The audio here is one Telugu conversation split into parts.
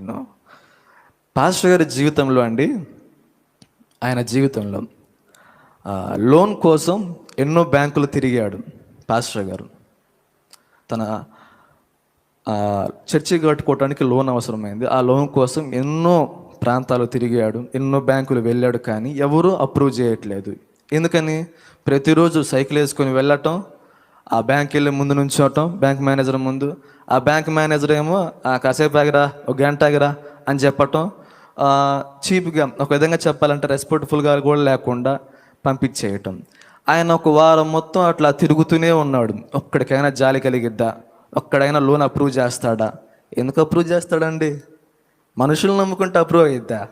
నేను పాస్టర్ గారి జీవితంలో అండి ఆయన జీవితంలో లోన్ కోసం ఎన్నో బ్యాంకులు తిరిగాడు పాస్టర్ గారు. తన చర్చి కట్టుకోవడానికి లోన్ అవసరమైంది. ఆ లోన్ కోసం ఎన్నో ప్రాంతాలు తిరిగాడు ఎన్నో బ్యాంకులు వెళ్ళాడు కానీ ఎవరూ అప్రూవ్ చేయట్లేదు. ఎందుకని? ప్రతిరోజు సైకిల్ వేసుకొని వెళ్ళటం ఆ బ్యాంక్ వెళ్ళి ముందు నుంచోటం బ్యాంక్ మేనేజర్ ముందు. ఆ బ్యాంక్ మేనేజర్ ఏమో "ఆ, కాసేపు ఆగిరా ఒక గంట ఆగిరా అని చెప్పటం. చీప్గా ఒక విధంగా చెప్పాలంటే రెస్పెక్ట్ఫుల్గా కూడా లేకుండా పంపించేయటం. ఆయన ఒక వారం మొత్తం అట్లా తిరుగుతూనే ఉన్నాడు. ఒక్కడికైనా జాలి కలిగిద్దా? ఒక్కడైనా లోన్ అప్రూవ్ చేస్తాడా? ఎందుకు అప్రూవ్ చేస్తాడండి? మనుషులు నమ్ముకుంటే అప్రూవ్ అయిద్దా?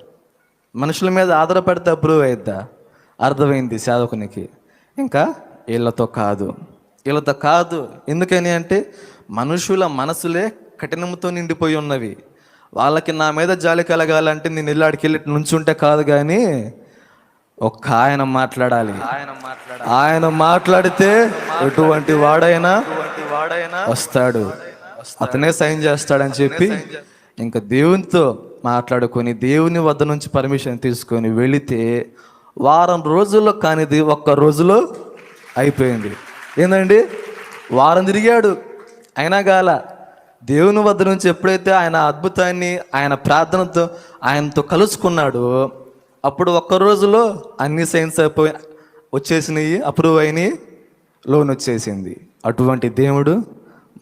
మనుషుల మీద ఆధారపడితే అప్రూవ్ అయిద్దా? అర్థమైంది సాధకునికి. ఇంకా వీళ్ళతో కాదు. ఇలా కాదు ఎందుకని అంటే మనుషుల మనసులే కఠినంతో నిండిపోయి ఉన్నవి. వాళ్ళకి నా మీద జాలి కలగాలంటే నేను ఇల్లాడికి వెళ్ళి నుంచుంటే కాదు కానీ ఒక్క ఆయన మాట్లాడాలి. ఆయన ఆయన మాట్లాడితే ఎటువంటి వాడైనా వస్తాడు. అతనే సైన్ చేస్తాడని చెప్పి ఇంకా దేవునితో మాట్లాడుకొని దేవుని వద్ద నుంచి పర్మిషన్ తీసుకొని వెళితే వారం రోజుల్లో కానిది ఒక్క రోజులో అయిపోయింది. ఏందండి? వారం తిరిగాడు. అయినా గాల దేవుని వద్ద నుంచి ఎప్పుడైతే ఆయన అద్భుతాన్ని ఆయన ప్రార్థనతో ఆయనతో కలుసుకున్నాడో అప్పుడు ఒక్క రోజులో అన్ని సైన్స్ అయిపోయి వచ్చేసినాయి అప్రూవ్ అయినాయి లోన్ వచ్చేసింది. అటువంటి దేవుడు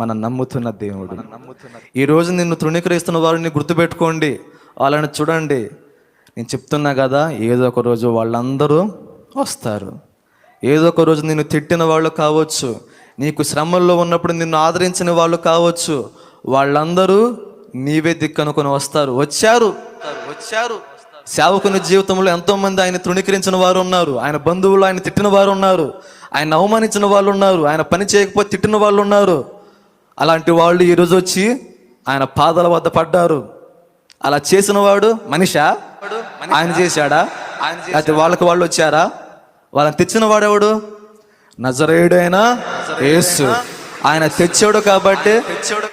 మనం నమ్ముతున్న దేవుడు. ఈ రోజు నిన్ను తృణీకరిస్తున్న వారిని గుర్తుపెట్టుకోండి. వాళ్ళని చూడండి. నేను చెప్తున్నా కదా ఏదో ఒక రోజు వాళ్ళందరూ వస్తారు. ఏదో ఒక రోజు నిన్ను తిట్టిన వాళ్ళు కావచ్చు నీకు శ్రమల్లో ఉన్నప్పుడు నిన్ను ఆదరించిన వాళ్ళు కావచ్చు వాళ్ళందరూ నీవే దిక్కనుకొని వస్తారు. వచ్చారు. వచ్చారు. సేవకుని జీవితంలో ఎంతో మంది ఆయన తృణీకరించిన వారు ఉన్నారు. ఆయన బంధువులు ఆయన తిట్టిన వారు ఉన్నారు. ఆయన అవమానించిన వాళ్ళు ఉన్నారు. ఆయన పని చేయకపోతే తిట్టిన వాళ్ళు ఉన్నారు. అలాంటి వాళ్ళు ఈరోజు వచ్చి ఆయన పాదాల వద్ద పడ్డారు. అలా చేసిన వాడు మనిషా? ఆయన చేశాడా? అయితే వాళ్ళకి వాళ్ళు వచ్చారా? వాళ్ళని తెచ్చిన వాడెవడు? నజరేయుడైనా యేసు. ఆయన తెచ్చాడు కాబట్టి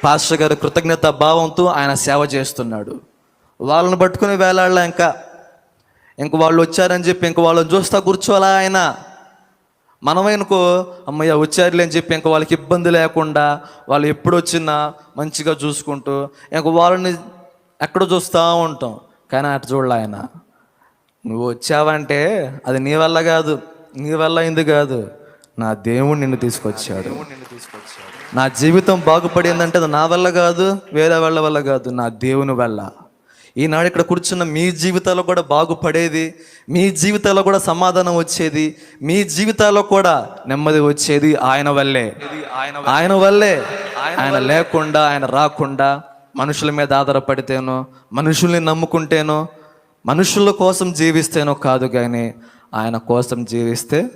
పాస్టర్ గారు కృతజ్ఞత భావంతో ఆయన సేవ చేస్తున్నాడు. వాళ్ళని పట్టుకుని వేలాడలే ఇంకా. ఇంక వాళ్ళు వచ్చారని చెప్పి ఇంక వాళ్ళని చూస్తా కూర్చోవాలా ఆయన? మనమేనుకో అమ్మయ్య వచ్చారులే అని చెప్పి ఇంక వాళ్ళకి ఇబ్బంది లేకుండా వాళ్ళు ఎప్పుడు వచ్చినా మంచిగా చూసుకుంటూ ఇంక వాళ్ళని ఎక్కడ చూస్తూ ఉంటాం. కానీ అటు చూడలే ఆయన? నువ్వు వచ్చావంటే అది నీ వల్ల కాదు నీ వల్ల అయింది కాదు. నా దేవుడు నిన్ను తీసుకొచ్చాడు. నా జీవితం బాగుపడిందంటే అది నా వల్ల కాదు వేరే వాళ్ళ వల్ల కాదు నా దేవుని వల్ల. ఈనాడు ఇక్కడ కూర్చున్న మీ జీవితాల్లో కూడా బాగుపడేది మీ జీవితాల్లో కూడా సమాధానం వచ్చేది మీ జీవితాల్లో కూడా నెమ్మది వచ్చేది ఆయన వల్లే. ఆయన వల్లే. ఆయన లేకుండా ఆయన రాకుండా మనుషుల మీద ఆధారపడితేనో మనుషుల్ని నమ్ముకుంటేనో మనుషుల కోసం జీవిస్తేనో కాదు కానీ ఆయన కోసం జీవిస్తే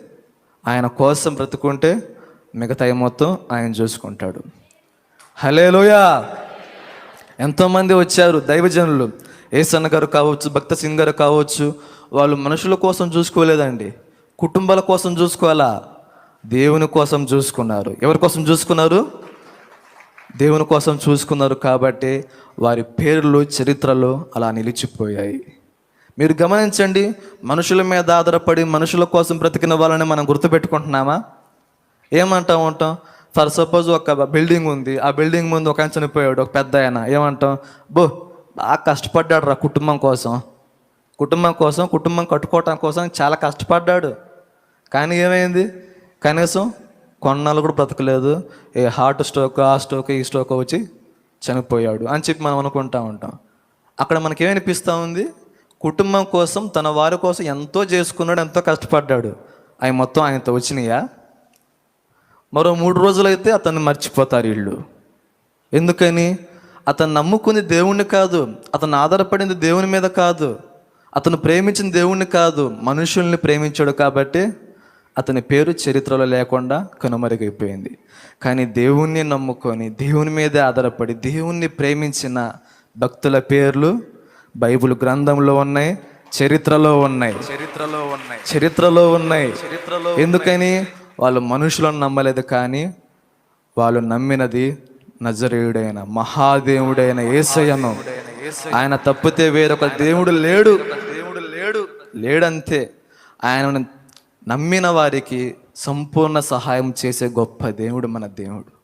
ఆయన కోసం బ్రతుకుంటే మిగతా మొత్తం ఆయన చూసుకుంటాడు. హలే లోయా ఎంతోమంది వచ్చారు దైవజనులు. ఏసన్న గారు కావచ్చు భక్త సింగ్ గారు కావచ్చు వాళ్ళు మనుషుల కోసం చూసుకోలేదండి. కుటుంబాల కోసం చూసుకోవాలా? దేవుని కోసం చూసుకున్నారు. ఎవరి కోసం చూసుకున్నారు? దేవుని కోసం చూసుకున్నారు కాబట్టి వారి పేర్లు చరిత్రలో అలా నిలిచిపోయాయి. మీరు గమనించండి మనుషుల మీద ఆధారపడి మనుషుల కోసం బ్రతికిన వాళ్ళని మనం గుర్తుపెట్టుకుంటున్నామా? ఏమంటాం ఉంటాం? ఫర్ సపోజ్ ఒక బిల్డింగ్ ఉంది ఆ బిల్డింగ్ ముందు ఒక ఆయన చనిపోయాడు ఒక పెద్ద ఆయన. ఏమంటాం? బో బాగా కష్టపడ్డాడు రా కుటుంబం కోసం. కుటుంబం కోసం కుటుంబం కట్టుకోవటం కోసం చాలా కష్టపడ్డాడు. కానీ ఏమైంది? కనీసం కొన్నాళ్ళు కూడా బ్రతకలేదు. ఏ హార్ట్ స్ట్రోక్ ఆ స్ట్రోక్ ఈ స్ట్రోక్ వచ్చి చనిపోయాడు అని చెప్పి మనం అనుకుంటా ఉంటాం. అక్కడ మనకేమనిపిస్తూ ఉంది? కుటుంబం కోసం తన వారి కోసం ఎంతో చేసుకున్నాడు ఎంతో కష్టపడ్డాడు. అవి మొత్తం ఆయనతో వచ్చినాయా? మరో మూడు రోజులైతే అతన్ని మర్చిపోతారు వీళ్ళు. ఎందుకని? అతను నమ్ముకుంది దేవుణ్ణి కాదు అతను ఆధారపడింది దేవుని మీద కాదు అతను ప్రేమించిన దేవుణ్ణి కాదు మనుషుల్ని ప్రేమించాడు కాబట్టి అతని పేరు చరిత్రలో లేకుండా కనుమరుగైపోయింది. కానీ దేవుణ్ణి నమ్ముకొని దేవుని మీదే ఆధారపడి దేవుణ్ణి ప్రేమించిన భక్తుల పేర్లు బైబిల్ గ్రంథంలో ఉన్నాయి చరిత్రలో ఉన్నాయి. చరిత్రలో ఉన్నాయి. చరిత్రలో ఉన్నాయి. చరిత్రలో ఎందుకని? వాళ్ళు మనుషులను నమ్మలేదు కానీ వాళ్ళు నమ్మినది నజరేయుడైన మహాదేవుడైన ఏసయ్యను. ఆయన తప్పితే వేరొక దేవుడు లేడు. దేవుడు లేడు. లేడంతే ఆయనను నమ్మిన వారికి సంపూర్ణ సహాయం చేసే గొప్ప దేవుడు మన దేవుడు.